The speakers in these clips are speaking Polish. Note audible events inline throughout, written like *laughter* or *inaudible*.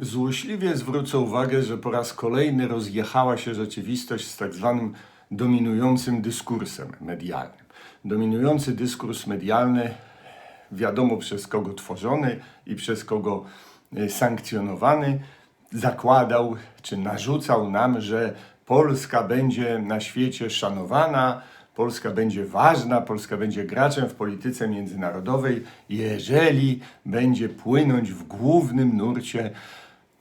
Złośliwie zwrócę uwagę, że po raz kolejny rozjechała się rzeczywistość z tak zwanym dominującym dyskursem medialnym. Dominujący dyskurs medialny, wiadomo przez kogo tworzony i przez kogo y, sankcjonowany, zakładał czy narzucał nam, że Polska będzie na świecie szanowana, Polska będzie ważna, Polska będzie graczem w polityce międzynarodowej, jeżeli będzie płynąć w głównym nurcie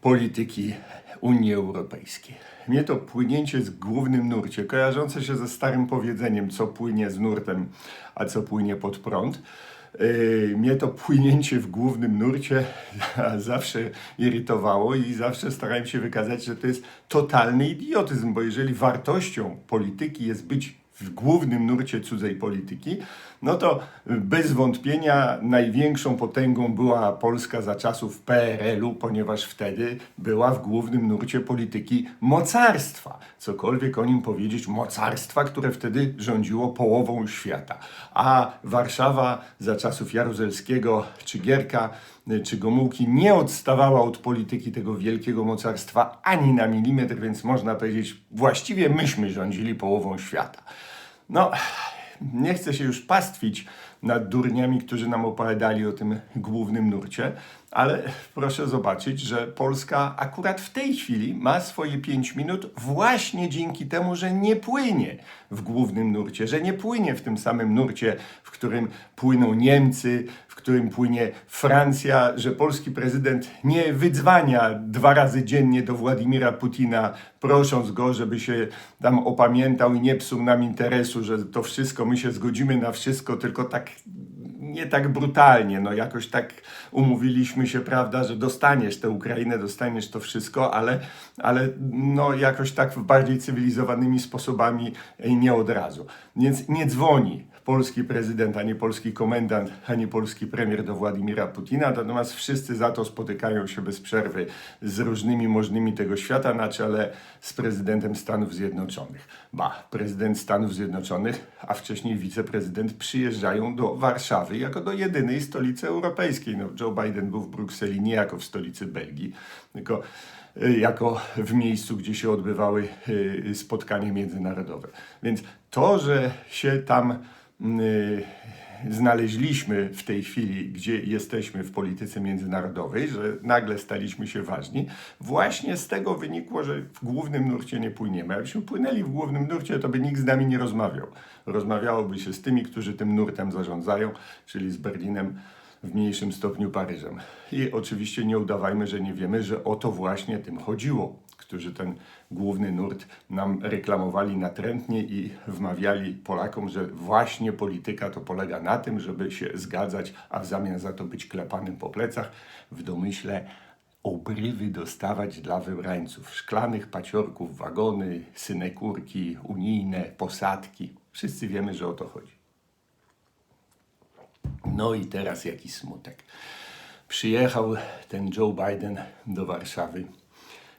polityki Unii Europejskiej. Mnie to płynięcie z głównym nurcie, kojarzące się ze starym powiedzeniem, co płynie z nurtem, a co płynie pod prąd. Yy, Mnie to płynięcie w głównym nurcie *laughs* zawsze irytowało i zawsze starałem się wykazać, że to jest totalny idiotyzm, bo jeżeli wartością polityki jest być w głównym nurcie cudzej polityki, no to bez wątpienia największą potęgą była Polska za czasów PRL-u, ponieważ wtedy była w głównym nurcie polityki mocarstwa. Cokolwiek o nim powiedzieć, mocarstwa, które wtedy rządziło połową świata. A Warszawa za czasów Jaruzelskiego czy Gierka czy Gomułki nie odstawała od polityki tego wielkiego mocarstwa ani na milimetr, więc można powiedzieć, właściwie myśmy rządzili połową świata. No, nie chcę się już pastwić nad durniami, którzy nam opowiadali o tym głównym nurcie, ale proszę zobaczyć, że Polska akurat w tej chwili ma swoje 5 minut właśnie dzięki temu, że nie płynie w głównym nurcie, że nie płynie w tym samym nurcie, w którym płyną Niemcy, w którym płynie Francja, że polski prezydent nie wydzwania dwa razy dziennie do Władimira Putina, prosząc go, żeby się tam opamiętał i nie psuł nam interesu, że to wszystko, my się zgodzimy na wszystko, tylko tak nie tak brutalnie, no jakoś tak umówiliśmy się, prawda, że dostaniesz tę Ukrainę, dostaniesz to wszystko, ale, ale no jakoś tak bardziej cywilizowanymi sposobami nie od razu. Więc nie dzwoni polski prezydent, ani polski komendant, ani polski premier do Władimira Putina, natomiast wszyscy za to spotykają się bez przerwy z różnymi możnymi tego świata na czele z prezydentem Stanów Zjednoczonych. Ba, prezydent Stanów Zjednoczonych, a wcześniej wiceprezydent przyjeżdżają do Warszawy jako do jedynej stolicy europejskiej. No, Joe Biden był w Brukseli nie jako w stolicy Belgii, tylko y, jako w miejscu, gdzie się odbywały y, spotkania międzynarodowe. Więc to, że się tam y, znaleźliśmy w tej chwili, gdzie jesteśmy w polityce międzynarodowej, że nagle staliśmy się ważni, właśnie z tego wynikło, że w głównym nurcie nie płyniemy. Jakbyśmy płynęli w głównym nurcie, to by nikt z nami nie rozmawiał. Rozmawiałoby się z tymi, którzy tym nurtem zarządzają, czyli z Berlinem, w mniejszym stopniu Paryżem. I oczywiście nie udawajmy, że nie wiemy, że o to właśnie tym chodziło, którzy ten główny nurt nam reklamowali natrętnie i wmawiali Polakom, że właśnie polityka to polega na tym, żeby się zgadzać, a w zamian za to być klepanym po plecach w domyśle obrywy dostawać dla wybrańców. Szklanych paciorków, wagony, synekurki, unijne, posadki. Wszyscy wiemy, że o to chodzi. No i teraz jaki smutek. Przyjechał ten Joe Biden do Warszawy.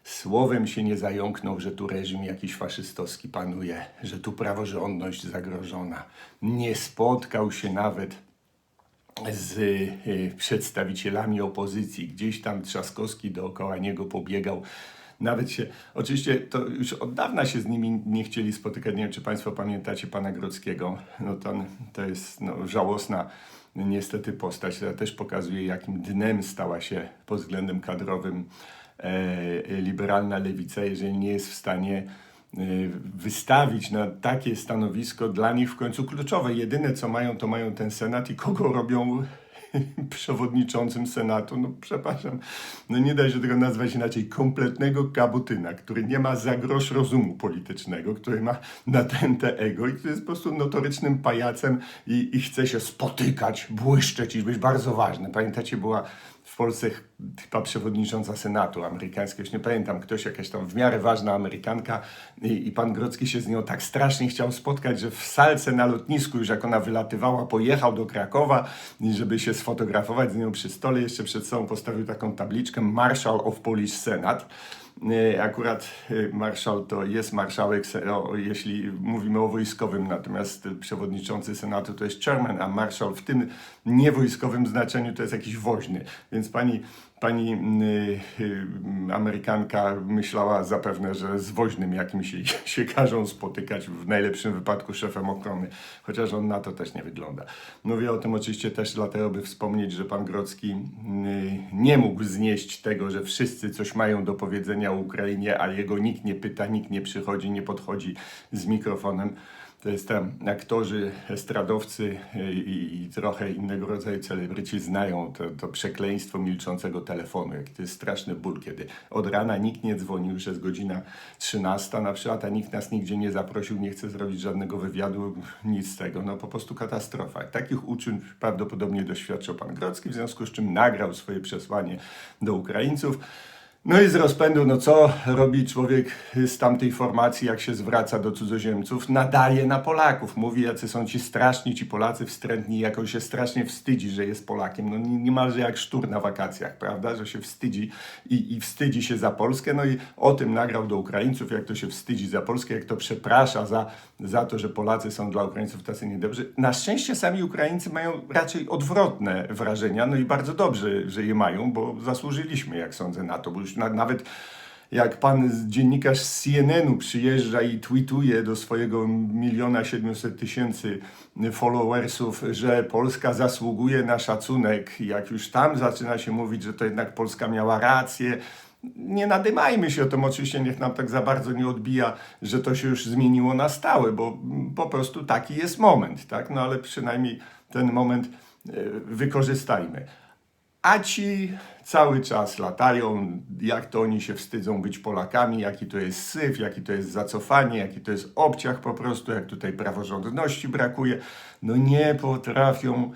Słowem się nie zająknął, że tu reżim jakiś faszystowski panuje, że tu praworządność zagrożona. Nie spotkał się nawet z y, przedstawicielami opozycji. Gdzieś tam Trzaskowski dookoła niego pobiegał. Nawet się, oczywiście to już od dawna się z nimi nie chcieli spotykać. Nie wiem, czy Państwo pamiętacie pana Grodzkiego. No to, to jest no, żałosna niestety postać, która też pokazuje, jakim dnem stała się pod względem kadrowym liberalna lewica, jeżeli nie jest w stanie e, wystawić na takie stanowisko dla nich w końcu kluczowe. Jedyne co mają, to mają ten Senat i kogo robią *laughs* przewodniczącym Senatu. No przepraszam, no nie da się tego nazwać inaczej. Kompletnego kabutyna, który nie ma za grosz rozumu politycznego, który ma natęte ego i który jest po prostu notorycznym pajacem i, i chce się spotykać, błyszczeć i być bardzo ważny. Pamiętacie, była Polsce ch- chyba przewodnicząca Senatu amerykańskiego, już nie pamiętam, ktoś, jakaś tam w miarę ważna Amerykanka i, i pan Grodzki się z nią tak strasznie chciał spotkać, że w salce na lotnisku, już jak ona wylatywała, pojechał do Krakowa, żeby się sfotografować z nią przy stole, jeszcze przed sobą postawił taką tabliczkę Marshal of Polish Senat. E, Akurat e, marszał to jest marszałek, jeśli mówimy o wojskowym, natomiast przewodniczący Senatu to jest chairman, a marszał w tym niewojskowym znaczeniu to jest jakiś woźny. Więc pani, pani y, y, Amerykanka myślała zapewne, że z woźnym jakimś jej *laughs* się każą spotykać, w najlepszym wypadku szefem ochrony, chociaż on na to też nie wygląda. Mówię o tym oczywiście też dlatego, by wspomnieć, że pan Grocki y, nie mógł znieść tego, że wszyscy coś mają do powiedzenia o Ukrainie, a jego nikt nie pyta, nikt nie przychodzi, nie podchodzi z mikrofonem. To jest tam aktorzy, estradowcy y, i, i trochę innego rodzaju celebryci znają to, to przekleństwo milczącego telefonu. Jaki to jest straszny ból, kiedy od rana nikt nie dzwonił, już jest godzina 13 na przykład, a nikt nas nigdzie nie zaprosił, nie chce zrobić żadnego wywiadu, nic z tego. No po prostu katastrofa. Takich uczuć prawdopodobnie doświadczył pan Grodzki, w związku z czym nagrał swoje przesłanie do Ukraińców. No i z rozpędu, no co robi człowiek z tamtej formacji, jak się zwraca do cudzoziemców? Nadaje na Polaków. Mówi, jacy są ci straszni, ci Polacy wstrętni, jak on się strasznie wstydzi, że jest Polakiem. No nie- niemalże jak sztur na wakacjach, prawda? Że się wstydzi i, i wstydzi się za Polskę. No i o tym nagrał do Ukraińców, jak to się wstydzi za Polskę, jak to przeprasza za, za to, że Polacy są dla Ukraińców tacy niedobrzy. Na szczęście sami Ukraińcy mają raczej odwrotne wrażenia, no i bardzo dobrze, że je mają, bo zasłużyliśmy, jak sądzę, na to, bo już nawet jak pan dziennikarz z CNN-u przyjeżdża i tweetuje do swojego miliona siedmiuset tysięcy followersów, że Polska zasługuje na szacunek, jak już tam zaczyna się mówić, że to jednak Polska miała rację, nie nadymajmy się o tym, oczywiście niech nam tak za bardzo nie odbija, że to się już zmieniło na stałe, bo po prostu taki jest moment, tak? No ale przynajmniej ten moment e, wykorzystajmy. A ci cały czas latają, jak to oni się wstydzą być Polakami, jaki to jest syf, jaki to jest zacofanie, jaki to jest obciach po prostu, jak tutaj praworządności brakuje. No nie potrafią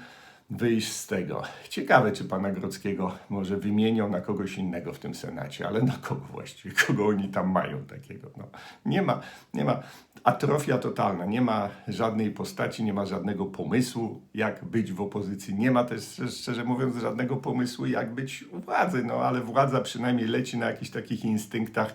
wyjść z tego. Ciekawe, czy pana Grodzkiego może wymienią na kogoś innego w tym Senacie, ale na kogo właściwie, *laughs* kogo oni tam mają takiego. No, nie ma, nie ma, atrofia totalna, nie ma żadnej postaci, nie ma żadnego pomysłu, jak być w opozycji, nie ma też, szczerze mówiąc, żadnego pomysłu, jak być u władzy, no ale władza przynajmniej leci na jakichś takich instynktach,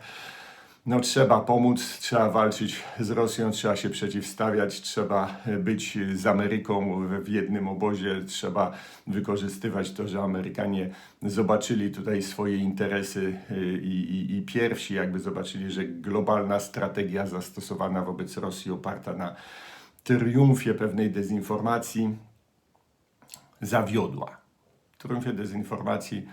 no trzeba pomóc, trzeba walczyć z Rosją, trzeba się przeciwstawiać, trzeba być z Ameryką w- jednym obozie, trzeba wykorzystywać to, że Amerykanie zobaczyli tutaj swoje interesy y, i, i, i pierwsi jakby zobaczyli, że globalna strategia zastosowana wobec Rosji oparta na triumfie pewnej dezinformacji zawiodła. Triumfie dezinformacji,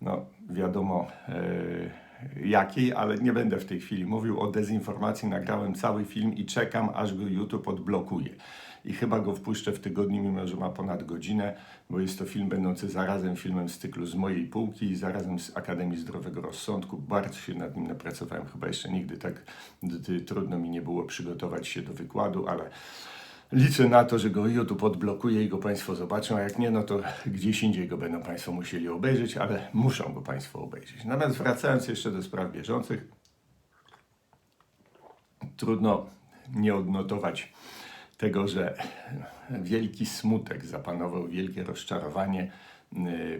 no wiadomo e, jakiej, ale nie będę w tej chwili mówił o dezinformacji. Nagrałem cały film i czekam, aż go YouTube odblokuje. I chyba go wpuszczę w tygodniu, mimo że ma ponad godzinę, bo jest to film będący zarazem filmem z cyklu z mojej półki i zarazem z Akademii Zdrowego Rozsądku. Bardzo się nad nim napracowałem. Chyba jeszcze nigdy tak trudno mi nie było przygotować się do wykładu, ale Liczę na to, że go YouTube odblokuje i go Państwo zobaczą, a jak nie, no to gdzieś indziej go będą Państwo musieli obejrzeć, ale muszą go Państwo obejrzeć. Natomiast wracając jeszcze do spraw bieżących, trudno nie odnotować tego, że wielki smutek zapanował, wielkie rozczarowanie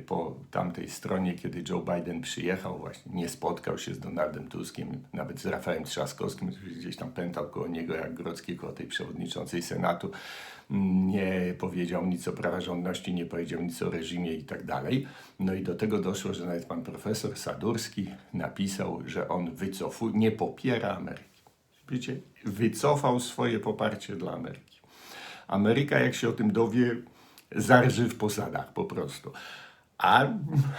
po tamtej stronie, kiedy Joe Biden przyjechał, właśnie nie spotkał się z Donaldem Tuskiem, nawet z Rafałem Trzaskowskim, który gdzieś tam pętał koło niego jak Grodzki koło tej przewodniczącej Senatu, nie powiedział nic o praworządności, nie powiedział nic o reżimie i tak dalej. No i do tego doszło, że nawet pan profesor Sadurski napisał, że on wycofuje, nie popiera Ameryki. Wiecie, wycofał swoje poparcie dla Ameryki. Ameryka, jak się o tym dowie, zarży w posadach po prostu. A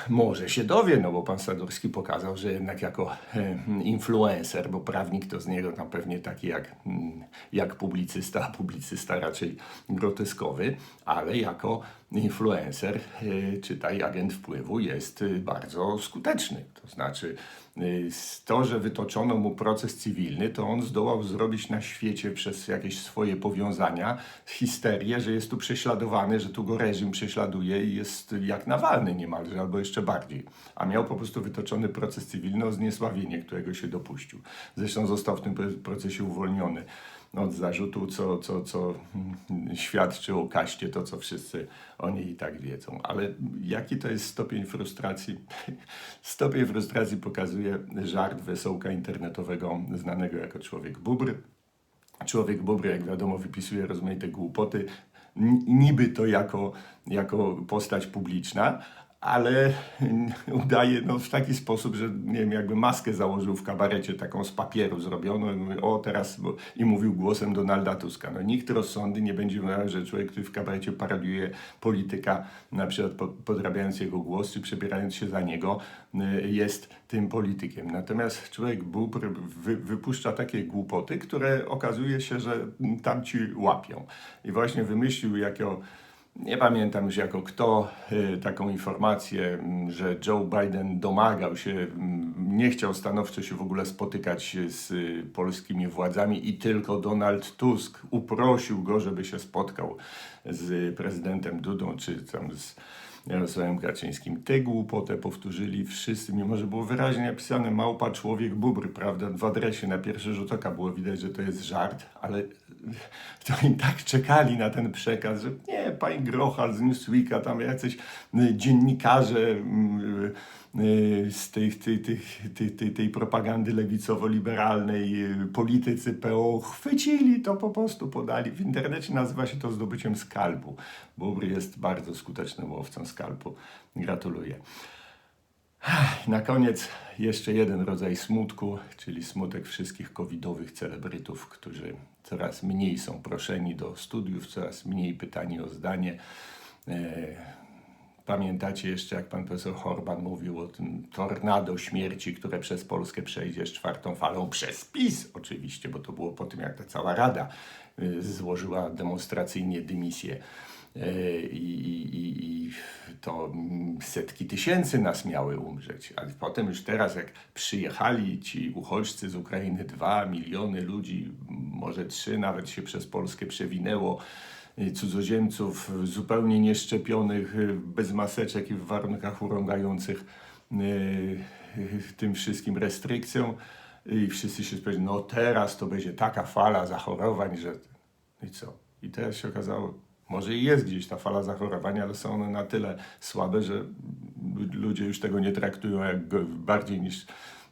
może się dowie, no bo pan Sadurski pokazał, że jednak jako e, influencer, bo prawnik to z niego tam pewnie taki jak, mm, jak publicysta, a publicysta raczej groteskowy, ale jako influencer, e, czytaj agent wpływu, jest e, bardzo skuteczny. To znaczy, to, że wytoczono mu proces cywilny, to on zdołał zrobić na świecie przez jakieś swoje powiązania histerię, że jest tu prześladowany, że tu go reżim prześladuje i jest jak Nawalny niemalże, albo jeszcze bardziej. A miał po prostu wytoczony proces cywilny o zniesławienie, którego się dopuścił. Zresztą został w tym procesie uwolniony od zarzutu, co, co, co świadczy o kaście, to co wszyscy o niej i tak wiedzą. Ale jaki to jest stopień frustracji? *laughs* Stopień frustracji pokazuje żart wesołka internetowego znanego jako człowiek bubr. Człowiek bubr, jak wiadomo, wypisuje rozmaite głupoty, niby to jako, jako postać publiczna, ale *laughs* udaje no, w taki sposób, że nie wiem, jakby maskę założył w kabarecie taką z papieru zrobioną i mówi, o teraz, bo, i mówił głosem Donalda Tuska. No nikt rozsądny nie będzie mówił, że człowiek, który w kabarecie parodiuje polityka, na przykład po- podrabiając jego głos, czy przebierając się za niego, y, jest tym politykiem. Natomiast człowiek bóbr wy, wypuszcza takie głupoty, które okazuje się, że tamci łapią. I właśnie wymyślił jako nie pamiętam już jako kto y, taką informację, m, że Joe Biden domagał się, m, nie chciał stanowczo się w ogóle spotykać z y, polskimi władzami i tylko Donald Tusk uprosił go, żeby się spotkał z prezydentem Dudą czy tam z Jarosławem Kaczyńskim. Tę głupotę powtórzyli wszyscy, mimo że było wyraźnie napisane małpa, człowiek, bubr, prawda? W adresie na pierwszy rzut oka było widać, że to jest żart, ale *laughs* to oni tak czekali na ten przekaz, że nie, pani Grochal z Newsweeka, tam jacyś dziennikarze mm, y, z tej, tej, tej, tej, tej, propagandy lewicowo-liberalnej, y, politycy PO chwycili to po prostu, podali. W internecie nazywa się to zdobyciem skalpu. Bubr jest bardzo skutecznym łowcą skalpu. Gratuluję. Na koniec jeszcze jeden rodzaj smutku, czyli smutek wszystkich covidowych celebrytów, którzy coraz mniej są proszeni do studiów, coraz mniej pytani o zdanie. Pamiętacie jeszcze, jak pan profesor Horban mówił o tym tornado śmierci, które przez Polskę przejdzie z czwartą falą, przez PiS oczywiście, bo to było po tym, jak ta cała Rada y, złożyła demonstracyjnie dymisję. E, I, i, i, to setki tysięcy nas miały umrzeć. A potem już teraz, jak przyjechali ci uchodźcy z Ukrainy, dwa miliony ludzi, może trzy nawet się przez Polskę przewinęło, y, cudzoziemców zupełnie nieszczepionych, y, bez maseczek i w warunkach urągających y, y, tym wszystkim restrykcjom. I wszyscy się spodziewali, no teraz to będzie taka fala zachorowań, że... I co? I teraz się okazało, może i jest gdzieś ta fala zachorowań, ale są one na tyle słabe, że ludzie już tego nie traktują jak bardziej niż,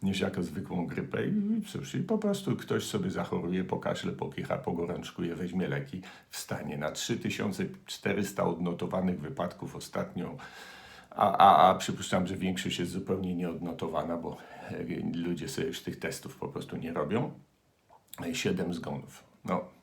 niż jako zwykłą grypę. I cóż, i po prostu ktoś sobie zachoruje, pokaśle, pokicha, pogorączkuje, weźmie leki, wstanie. Na 3400 odnotowanych wypadków ostatnio, a, a, a przypuszczam, że większość jest zupełnie nieodnotowana, bo e, ludzie sobie już tych testów po prostu nie robią. 7 zgonów. No,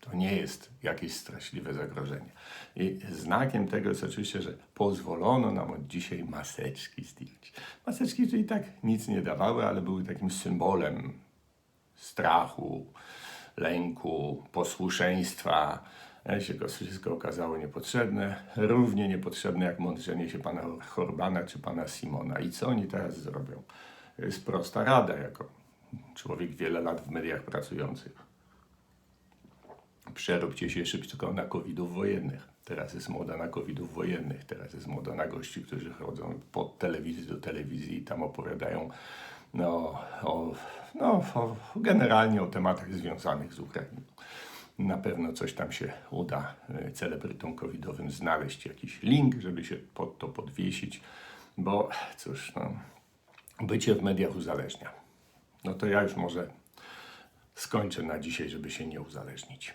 to nie jest jakieś straszliwe zagrożenie. I znakiem tego jest oczywiście, że pozwolono nam od dzisiaj maseczki zdjąć. Maseczki, które i tak nic nie dawały, ale były takim symbolem strachu, lęku, posłuszeństwa. Ja się to wszystko okazało niepotrzebne, równie niepotrzebne jak mądrzenie się pana Horbana czy pana Simona. I co oni teraz zrobią? To jest prosta rada, jako człowiek wiele lat w mediach pracujących przeróbcie się szybko na covidów wojennych. Teraz jest moda na covidów wojennych, teraz jest moda na gości, którzy chodzą pod telewizji do telewizji i tam opowiadają no, o, no, o, generalnie o tematach związanych z Ukrainą. Na pewno coś tam się uda y, celebrytom covidowym znaleźć, jakiś link, żeby się pod to podwiesić, bo cóż, no, bycie w mediach uzależnia. No to ja już może skończę na dzisiaj, żeby się nie uzależnić.